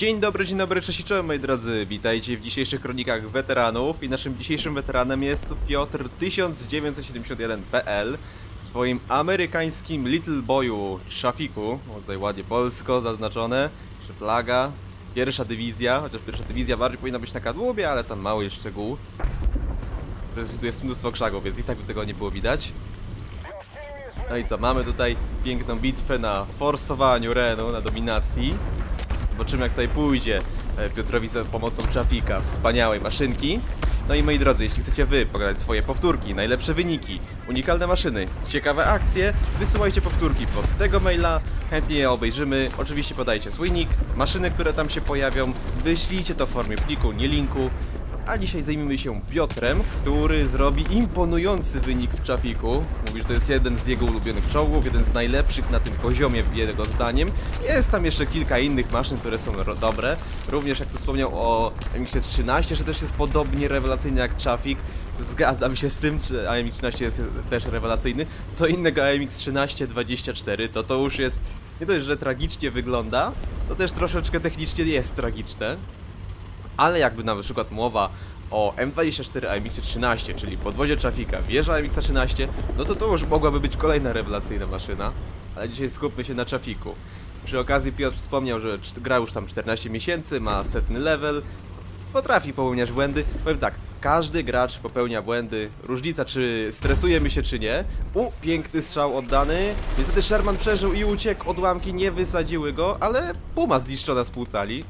Dzień dobry, dzień dobry, cześć czołem moi drodzy. Witajcie w dzisiejszych kronikach weteranów i naszym dzisiejszym weteranem jest Piotr 1971.pl w swoim amerykańskim Little Boyu Szafiku. Tutaj ładnie polsko zaznaczone, flaga, pierwsza dywizja, chociaż pierwsza dywizja bardziej powinna być na kadłubie, ale tam mały szczegół. Tu jest mnóstwo krzagów, więc i tak by tego nie było widać. No i co, mamy tutaj piękną bitwę na forsowaniu Renu, na dominacji. Zobaczymy jak tutaj pójdzie e, Piotrowi za pomocą Czapika, wspaniałej maszynki. No i moi drodzy, jeśli chcecie wy pogadać swoje powtórki, najlepsze wyniki, unikalne maszyny, ciekawe akcje, wysyłajcie powtórki pod tego maila, chętnie je obejrzymy. Oczywiście podajcie swój nick, maszyny, które tam się pojawią, wyślijcie to w formie pliku, nie linku. A dzisiaj zajmiemy się Piotrem, który zrobi imponujący wynik w Czapiku. Mówi, że to jest jeden z jego ulubionych czołgów, jeden z najlepszych na tym poziomie, jego zdaniem. Jest tam jeszcze kilka innych maszyn, które są dobre. Również jak tu wspomniał o MX-13, że też jest podobnie rewelacyjny jak Czafik. Zgadzam się z tym, że AMX-13 jest też rewelacyjny. Co innego AMX-13 24, to to już jest nie dość, że tragicznie wygląda, to też troszeczkę technicznie jest tragiczne. Ale jakby na przykład mowa o M24 AMX-13, czyli podwozie trafika, wieża AMX-13, no to to już mogłaby być kolejna rewelacyjna maszyna. Ale dzisiaj skupmy się na trafiku. Przy okazji Piotr wspomniał, że gra już tam 14 miesięcy, ma setny level, potrafi popełniać błędy. Powiem tak, każdy gracz popełnia błędy. Różnica, czy stresujemy się, czy nie. U, piękny strzał oddany. Niestety Sherman przeżył i uciekł, odłamki nie wysadziły go, ale puma zniszczona z pół cali.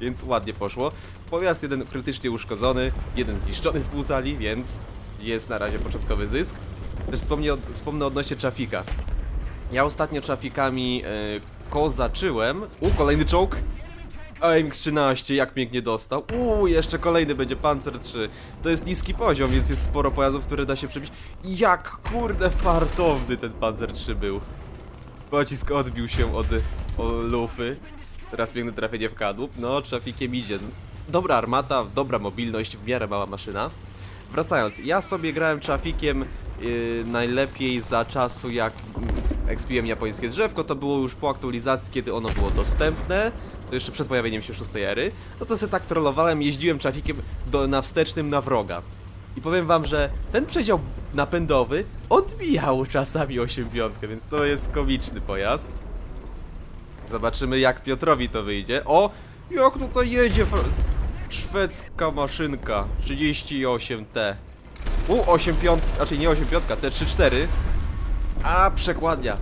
Więc ładnie poszło. Pojazd jeden krytycznie uszkodzony, jeden zniszczony z pół cali, więc jest na razie początkowy zysk. Też wspomnę, wspomnę odnośnie trafika. Ja ostatnio trafikami e, kozaczyłem. U, kolejny czołg. AMX-13, jak pięknie dostał. Uuu, jeszcze kolejny będzie Panzer 3. To jest niski poziom, więc jest sporo pojazdów, które da się przebić. Jak kurde fartowny ten Panzer 3 był. Pocisk odbił się od, od lufy. Teraz piękne trafienie w kadłub. No, trafikiem idzie. Dobra armata, dobra mobilność, w miarę mała maszyna. Wracając, ja sobie grałem trafikiem yy, najlepiej za czasu jak expiłem japońskie drzewko, to było już po aktualizacji, kiedy ono było dostępne, to jeszcze przed pojawieniem się szóstej ery, no to sobie tak trollowałem, jeździłem trafikiem do, na wstecznym na wroga. I powiem wam, że ten przedział napędowy odbijał czasami 8 piątkę, więc to jest komiczny pojazd. Zobaczymy jak Piotrowi to wyjdzie. O! Jak tutaj jedzie fr- szwedzka maszynka 38T. U, 8 piąt, znaczy nie 8 piątka, T34. A, przekładnia.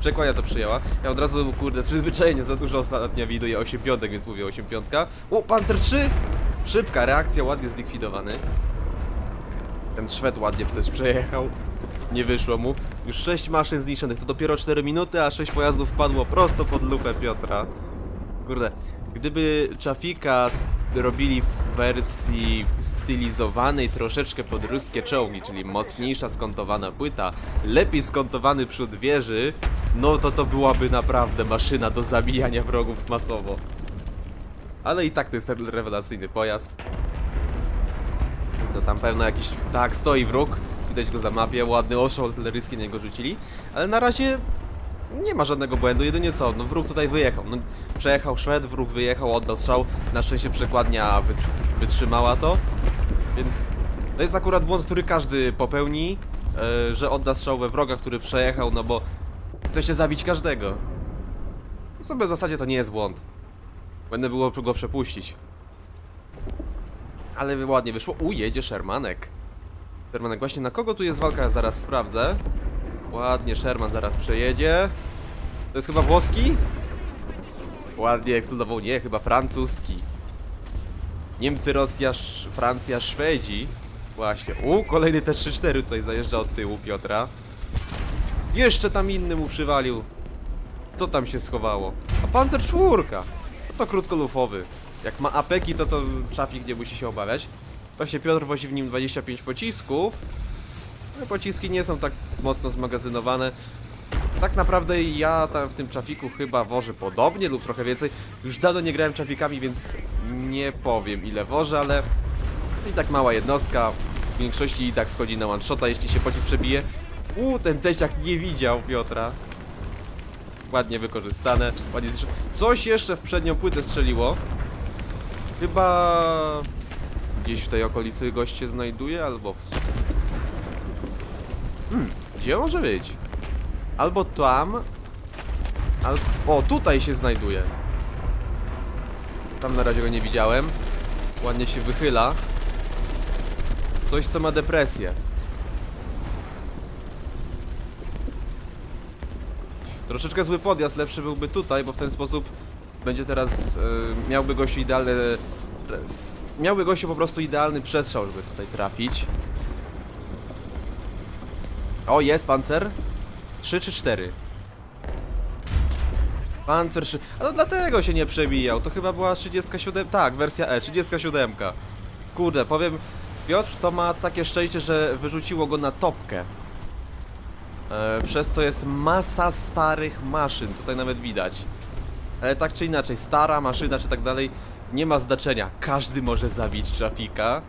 Przekładnia to przyjęła. Ja od razu, kurde, z przyzwyczajenia za dużo ostatnio widuję 8 piątek, więc mówię 8 piątka. U, Panzer 3! Szybka reakcja, ładnie zlikwidowany. Ten Szwed ładnie też przejechał. Nie wyszło mu. Już 6 maszyn zniszczonych, to dopiero 4 minuty, a 6 pojazdów wpadło prosto pod lupę Piotra. Kurde, gdyby Czafika robili w wersji stylizowanej troszeczkę pod ruskie czołgi, czyli mocniejsza skontowana płyta, lepiej skontowany przód wieży, no to to byłaby naprawdę maszyna do zabijania wrogów masowo. Ale i tak to jest rewelacyjny pojazd. Co tam pewno jakiś... Tak, stoi wróg. Widać go za mapie, ładny ostrzał artyleryjski na niego rzucili. Ale na razie nie ma żadnego błędu, jedynie co, no wróg tutaj wyjechał. No, przejechał Szwed, wróg wyjechał, oddał strzał. Na szczęście przekładnia wytr- wytrzymała to. Więc to jest akurat błąd, który każdy popełni, e, że odda strzał we wroga, który przejechał, no bo chce się zabić każdego. Co w zasadzie to nie jest błąd. Będę było go przepuścić. Ale ładnie wyszło. U, jedzie Shermanek. Shermanek, właśnie na kogo tu jest walka? Zaraz sprawdzę. Ładnie, Sherman zaraz przejedzie. To jest chyba włoski? Ładnie eksplodował. Nie, chyba francuski. Niemcy, Rosja, Sz Francja, Szwedzi. Właśnie. U, kolejny T-34 tutaj zajeżdża od tyłu Piotra. Jeszcze tam inny mu przywalił. Co tam się schowało? A Panzer czwórka. To krótkolufowy. Jak ma apeki, to to Czafik nie musi się obawiać. Właśnie Piotr wozi w nim 25 pocisków. No, pociski nie są tak mocno zmagazynowane. Tak naprawdę ja tam w tym czafiku chyba wożę podobnie lub trochę więcej. Już dawno nie grałem czaffikami, więc nie powiem ile wożę, ale i tak mała jednostka. W większości i tak schodzi na one shota, jeśli się pocisk przebije. Uuu, ten teciak nie widział Piotra. ładnie wykorzystane. Ładnie Coś jeszcze w przednią płytę strzeliło. Chyba gdzieś w tej okolicy gość się znajduje, albo... Hmm, gdzie może być? Albo tam, albo... O, tutaj się znajduje. Tam na razie go nie widziałem. Ładnie się wychyla. Coś, co ma depresję. Troszeczkę zły podjazd, lepszy byłby tutaj, bo w ten sposób będzie teraz, e, miałby gościu idealny, miałby gościu po prostu idealny przestrzał, żeby tutaj trafić. O, jest pancer. 3 czy 4? Pancer 3. A no dlatego się nie przebijał. To chyba była 37. Tak, wersja E, 37. Kurde, powiem, Piotr to ma takie szczęście, że wyrzuciło go na topkę. E, przez co jest masa starych maszyn, tutaj nawet widać. Ale tak czy inaczej, stara maszyna czy tak dalej, nie ma znaczenia. Każdy może zabić trafika.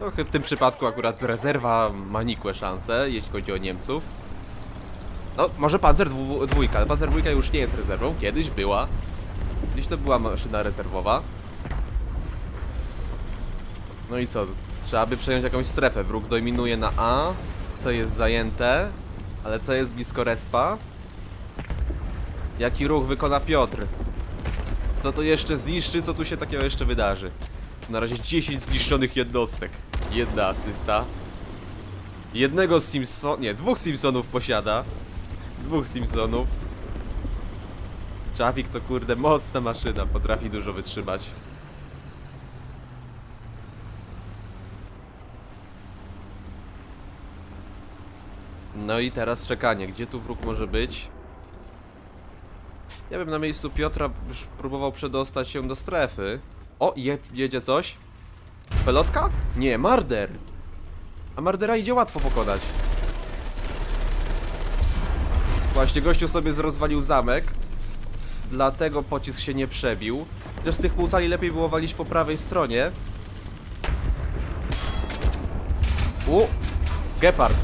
No, w tym przypadku akurat rezerwa ma nikłe szanse, jeśli chodzi o Niemców. No, może Panzer dwójka, Panzer dwójka już nie jest rezerwą, kiedyś była. Kiedyś to była maszyna rezerwowa. No i co? Trzeba by przejąć jakąś strefę. Wróg dominuje na A, C jest zajęte, ale C jest blisko respa. Jaki ruch wykona Piotr? Co to jeszcze zniszczy? Co tu się takiego jeszcze wydarzy? Na razie 10 zniszczonych jednostek. Jedna asysta. Jednego Simpson... Nie, dwóch Simpsonów posiada. Dwóch Simpsonów. Trafik to kurde mocna maszyna, potrafi dużo wytrzymać. No i teraz czekanie, gdzie tu wróg może być? Ja bym na miejscu Piotra już próbował przedostać się do strefy. O, je, jedzie coś? Pelotka? Nie, Marder! A Mardera idzie łatwo pokonać. Właśnie, gościu sobie rozwalił zamek. Dlatego pocisk się nie przebił. Chociaż z tych półcali lepiej było walić po prawej stronie. U! Gepard.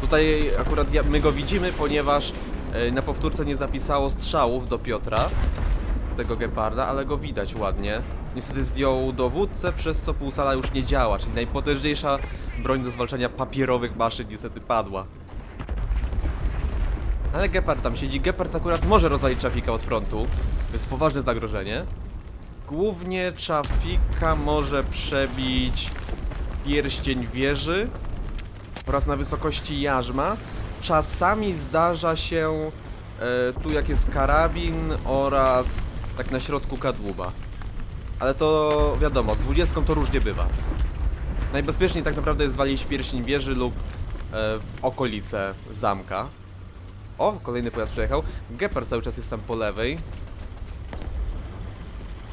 Tutaj akurat my go widzimy, ponieważ na powtórce nie zapisało strzałów do Piotra z tego Geparda, ale go widać ładnie. Niestety zdjął dowódcę, przez co półcala już nie działa, czyli najpotężniejsza broń do zwalczania papierowych maszyn niestety padła. Ale Gepard tam siedzi. Gepard akurat może rozwalić Czafika od frontu. To jest poważne zagrożenie. Głównie Czafika może przebić pierścień wieży oraz na wysokości jarzma. Czasami zdarza się e, tu jak jest karabin oraz tak na środku kadłuba. Ale to wiadomo, z 20 to różnie bywa. Najbezpieczniej tak naprawdę jest walić pierścień wieży lub e, w okolice zamka. O, kolejny pojazd przejechał. Gepard cały czas jest tam po lewej.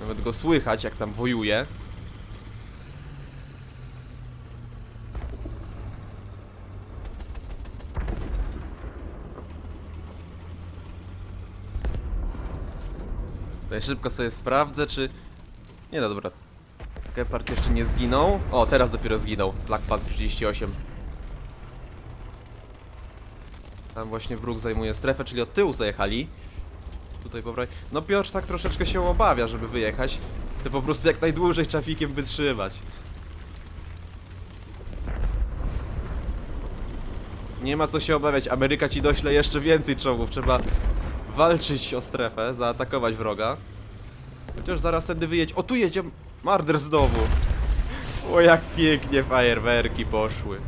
Nawet go słychać, jak tam wojuje. Tutaj szybko sobie sprawdzę, czy... Nie no, dobra. Gepard jeszcze nie zginął. O, teraz dopiero zginął. Black Panther 38. Tam właśnie wróg zajmuje strefę, czyli od tyłu zajechali. Tutaj po. No Piotr tak troszeczkę się obawia, żeby wyjechać. Chce po prostu jak najdłużej trafikiem wytrzymać. Nie ma co się obawiać, Ameryka ci dośle jeszcze więcej czołgów. Trzeba walczyć o strefę, zaatakować wroga. Chociaż zaraz tędy wyjedź. O, tu jedzie Marder znowu. O, jak pięknie fajerwerki poszły.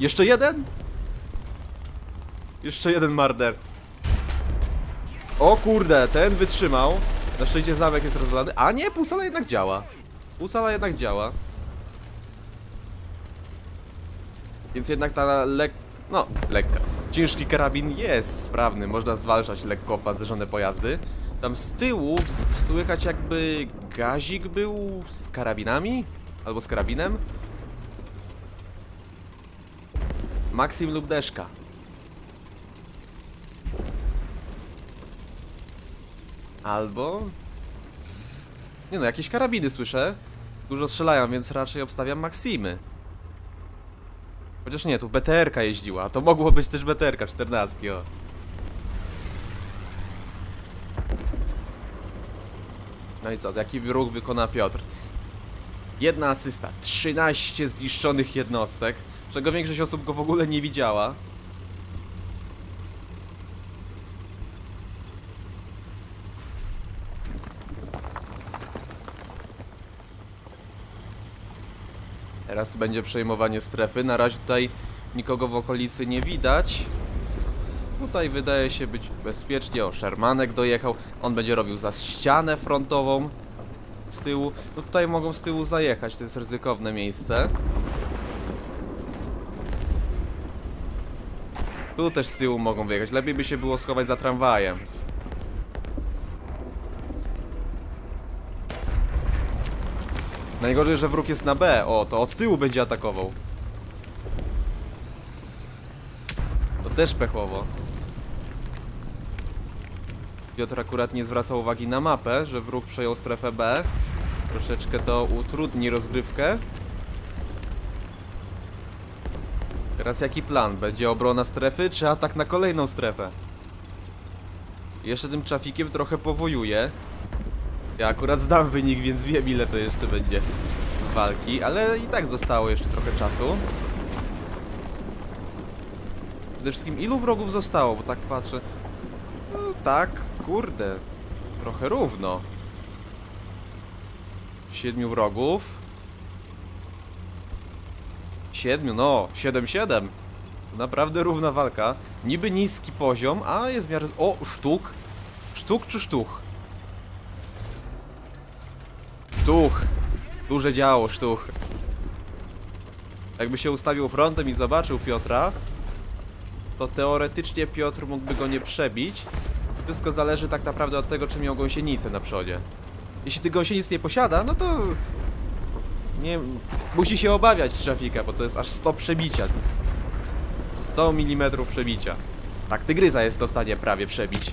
Jeszcze jeden? Jeszcze jeden marder. O kurde, ten wytrzymał. Na szczęście zamek jest rozwalany. A nie, półcala jednak działa. Półcala jednak działa. Więc jednak ta lek... No, lekka. Ciężki karabin jest sprawny. Można zwalczać lekko opancerzone pojazdy. Tam z tyłu słychać jakby gazik był z karabinami? Albo z karabinem? Maxim lub Deszka. Albo... Nie no, jakieś karabiny słyszę. Dużo strzelają, więc raczej obstawiam Maksimy. Chociaż nie, tu BTR-ka jeździła. To mogło być też BTR-ka 14, o. No i co, jaki ruch wykona Piotr? Jedna asysta, 13 zniszczonych jednostek, czego większość osób go w ogóle nie widziała. Teraz będzie przejmowanie strefy. Na razie tutaj nikogo w okolicy nie widać. Tutaj wydaje się być bezpiecznie. O, Shermanek dojechał. On będzie robił za ścianę frontową z tyłu. No tutaj mogą z tyłu zajechać, to jest ryzykowne miejsce. Tu też z tyłu mogą wyjechać. Lepiej by się było schować za tramwajem. Najgorzej, że wróg jest na B. O, to od tyłu będzie atakował. To też pechowo. Piotr akurat nie zwraca uwagi na mapę, że wróg przejął strefę B. Troszeczkę to utrudni rozgrywkę. Teraz jaki plan? Będzie obrona strefy, czy atak na kolejną strefę? Jeszcze tym trafikiem trochę powojuje. Ja akurat zdam wynik, więc wiem ile to jeszcze będzie walki, ale i tak zostało jeszcze trochę czasu. Przede wszystkim ilu wrogów zostało, bo tak patrzę. No tak, kurde. Trochę równo. Siedmiu wrogów. Siedmiu, no, siedem, siedem. To naprawdę równa walka. Niby niski poziom, a jest miarę... O, sztuk. Sztuk czy sztuch? Sztuch. Duże działo, sztuch. Jakby się ustawił frontem i zobaczył Piotra, to teoretycznie Piotr mógłby go nie przebić. Wszystko zależy tak naprawdę od tego, czy miał gąsienicę na przodzie. Jeśli ty gąsienic nie posiada, no to... Nie... Musi się obawiać trafika, bo to jest aż 100 przebicia. 100 mm przebicia. Tak, tygryza jest to w stanie prawie przebić.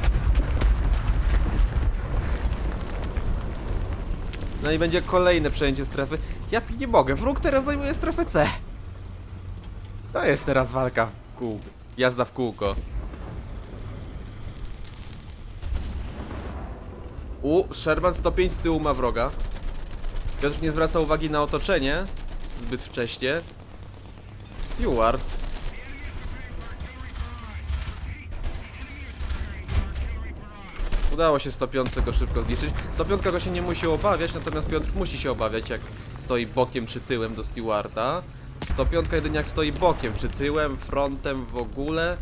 No i będzie kolejne przejęcie strefy. Ja nie mogę, wróg teraz zajmuje strefę C. To jest teraz walka w kółko. Jazda w kółko. U, Sherman 105 z tyłu ma wroga. Piotr nie zwraca uwagi na otoczenie zbyt wcześnie. Stewart. Udało się 105 go szybko zniszczyć. 105 go się nie musi obawiać, natomiast Piotr musi się obawiać, jak stoi bokiem czy tyłem do Stewarta. 105 jedynie jak stoi bokiem czy tyłem, frontem w ogóle.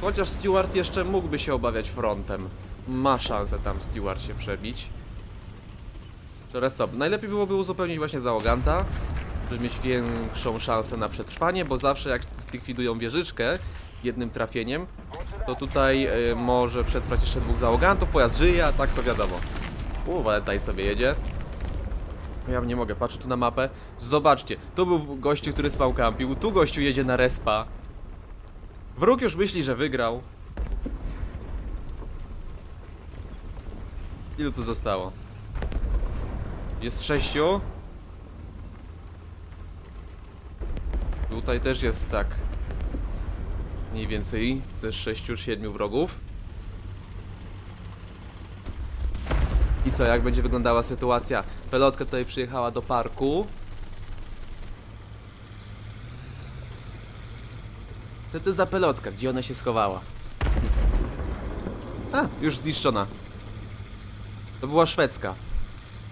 Chociaż Stewart jeszcze mógłby się obawiać frontem. Ma szansę tam Stewart się przebić. Teraz co? Najlepiej byłoby uzupełnić właśnie załoganta, żeby mieć większą szansę na przetrwanie, bo zawsze jak zlikwidują wieżyczkę jednym trafieniem, to tutaj y, może przetrwać jeszcze dwóch załogantów, pojazd żyje, a tak to wiadomo. U, Valentine sobie jedzie. Ja nie mogę, patrzę tu na mapę. Zobaczcie, tu był gościu, który spał kampił, tu gościu jedzie na respa. Wróg już myśli, że wygrał. Ilu tu zostało? Jest sześciu. Tutaj też jest tak. Mniej więcej ze sześciu, siedmiu wrogów. I co, jak będzie wyglądała sytuacja? Pelotka tutaj przyjechała do parku. Co to za pelotka? Gdzie ona się schowała? A, już zniszczona. To była szwedzka.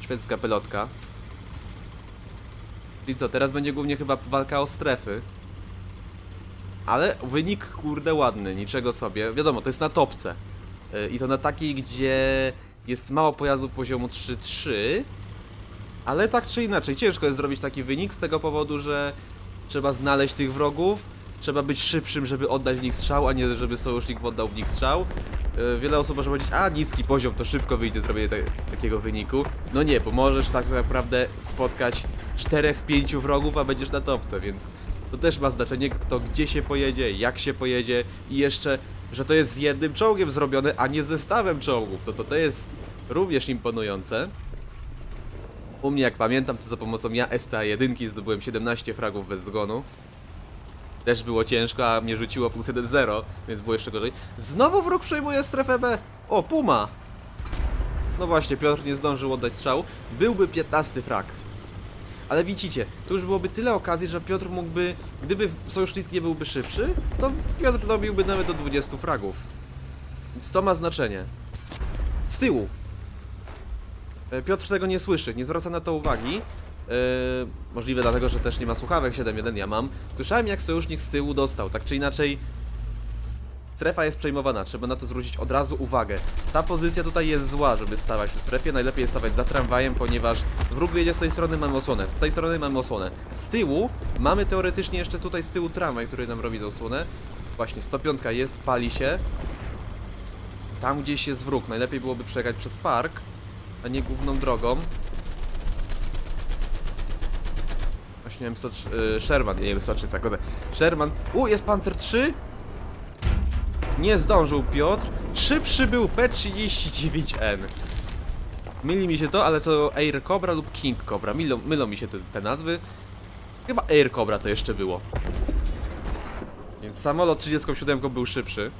Szwedzka pelotka. I co, teraz będzie głównie chyba walka o strefy. Ale wynik kurde ładny, niczego sobie. Wiadomo, to jest na topce. Yy, I to na takiej, gdzie jest mało pojazdów poziomu 3-3. Ale tak czy inaczej, ciężko jest zrobić taki wynik z tego powodu, że trzeba znaleźć tych wrogów, trzeba być szybszym, żeby oddać w nich strzał, a nie żeby sojusznik oddał w nich strzał. Yy, Wiele osób może powiedzieć, a niski poziom, to szybko wyjdzie zrobienie te, takiego wyniku. No nie, bo możesz tak naprawdę spotkać 4-5 wrogów, a będziesz na topce, więc to też ma znaczenie, kto gdzie się pojedzie, jak się pojedzie i jeszcze, że to jest z jednym czołgiem zrobione, a nie zestawem czołgów. To to, to jest również imponujące. U mnie, jak pamiętam, to za pomocą ja STA1 zdobyłem 17 fragów bez zgonu. Też było ciężko, a mnie rzuciło plus 1-0, więc było jeszcze gorzej. Znowu wróg przejmuje strefę B! O, Puma! No właśnie, Piotr nie zdążył oddać strzału. Byłby 15 frak. Ale widzicie, tu już byłoby tyle okazji, że Piotr mógłby, gdyby sojusznik nie byłby szybszy, to Piotr dobiłby nawet do 20 fragów. Więc to ma znaczenie. Z tyłu. E, Piotr tego nie słyszy, nie zwraca na to uwagi. E, możliwe dlatego, że też nie ma słuchawek 7.1, ja mam. Słyszałem jak sojusznik z tyłu dostał, tak czy inaczej Strefa jest przejmowana, trzeba na to zwrócić od razu uwagę. Ta pozycja tutaj jest zła, żeby stawać w strefie. Najlepiej jest stawać za tramwajem, ponieważ wróg jedzie z tej strony, mamy osłonę. Z tej strony mamy osłonę. Z tyłu mamy teoretycznie jeszcze tutaj z tyłu tramwaj, który nam robi tę osłonę. Właśnie, 105 jest, pali się. Tam gdzieś jest wróg. Najlepiej byłoby przejechać przez park, a nie główną drogą. Właśnie miałem Socz... Yy, Sherman, nie wiem, Soczyca, kurde. Sherman. U, jest Panzer 3! Nie zdążył Piotr. Szybszy był P39N. Myli mi się to, ale to Air Cobra lub King Cobra. Mylą, mylą mi się te, te nazwy. Chyba Air Cobra to jeszcze było. Więc samolot 37 był szybszy.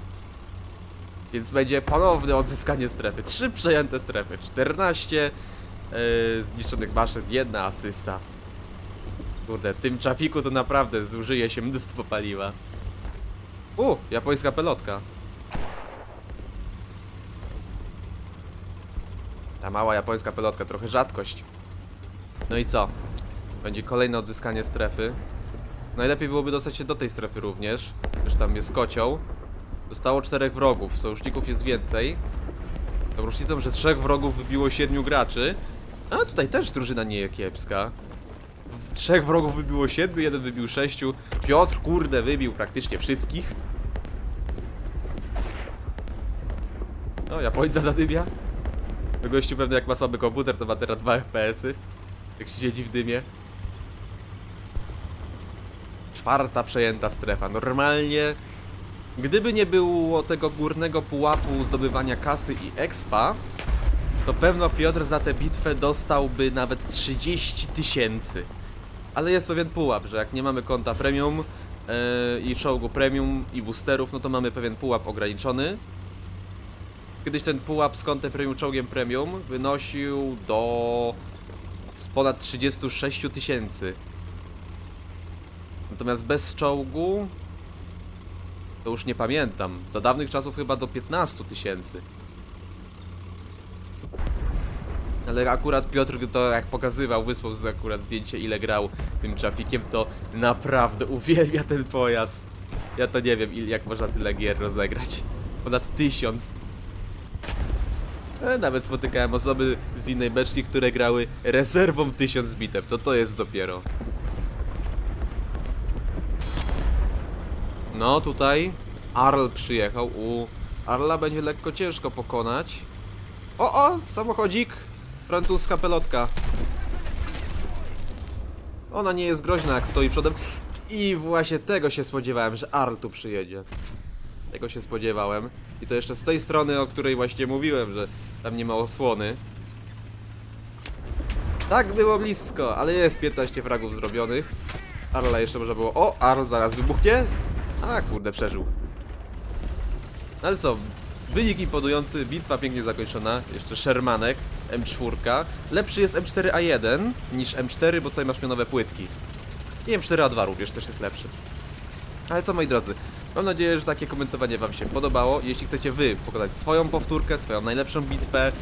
Więc będzie ponowne odzyskanie strefy. Trzy przejęte strefy. 14 yy, zniszczonych maszyn, jedna asysta. Kurde, w tym trafiku to naprawdę zużyje się mnóstwo paliwa. U, japońska pelotka. Ta mała japońska pelotka, trochę rzadkość. No i co? Będzie kolejne odzyskanie strefy. Najlepiej byłoby dostać się do tej strefy również, gdyż tam jest kocioł. Zostało czterech wrogów, sojuszników jest więcej. Tą różnicą, że trzech wrogów wybiło siedmiu graczy. A tutaj też drużyna nie kiepska. Trzech wrogów wybiło siedmiu, jeden wybił sześciu. Piotr, kurde, wybił praktycznie wszystkich. No, Japońca zadybia. To gościu pewnie jak ma słaby komputer, to ma teraz 2 FPS-y. Jak się siedzi w dymie. Czwarta przejęta strefa. Normalnie, gdyby nie było tego górnego pułapu zdobywania kasy i expa, to pewno Piotr za tę bitwę dostałby nawet 30 tysięcy. Ale jest pewien pułap, że jak nie mamy konta premium yy, i czołgu premium i boosterów, no to mamy pewien pułap ograniczony. Kiedyś ten pułap z kątem premium czołgiem premium wynosił do ponad 36 tysięcy. Natomiast bez czołgu to już nie pamiętam. Za dawnych czasów chyba do 15 tysięcy. Ale akurat Piotr to jak pokazywał, wysłał z akurat zdjęcie ile grał tym trafikiem, to naprawdę uwielbia ten pojazd. Ja to nie wiem il- jak można tyle gier rozegrać. Ponad tysiąc. E, Nawet spotykałem osoby z innej beczki, które grały rezerwą 1000 bitew. To to jest dopiero. No tutaj Arl przyjechał. U Arla będzie lekko ciężko pokonać. O, o, samochodzik! Francuska pelotka. Ona nie jest groźna jak stoi przodem. I właśnie tego się spodziewałem, że Arl tu przyjedzie. Tego się spodziewałem. I to jeszcze z tej strony, o której właśnie mówiłem, że tam nie ma osłony. Tak było blisko, ale jest 15 fragów zrobionych. Arla jeszcze można było... O, Arl zaraz wybuchnie. A, kurde, przeżył. No Ale co, wynik imponujący, bitwa pięknie zakończona. Jeszcze Shermanek, M4. Lepszy jest M4A1 niż M4, bo tutaj masz pionowe płytki. I M4A2 również też jest lepszy. Ale co moi drodzy, mam nadzieję, że takie komentowanie wam się podobało. Jeśli chcecie wy pokonać swoją powtórkę, swoją najlepszą bitwę,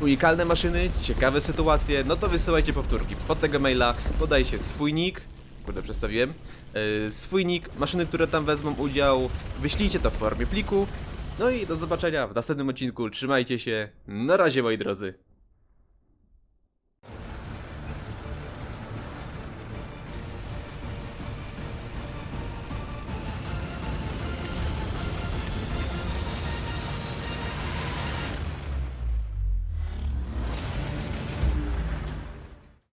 unikalne maszyny, ciekawe sytuacje, no to wysyłajcie powtórki. Pod tego maila podajcie swój nick, kurde przedstawiłem, yy, swój nick, maszyny, które tam wezmą udział, wyślijcie to w formie pliku. No i do zobaczenia w następnym odcinku, trzymajcie się, na razie moi drodzy.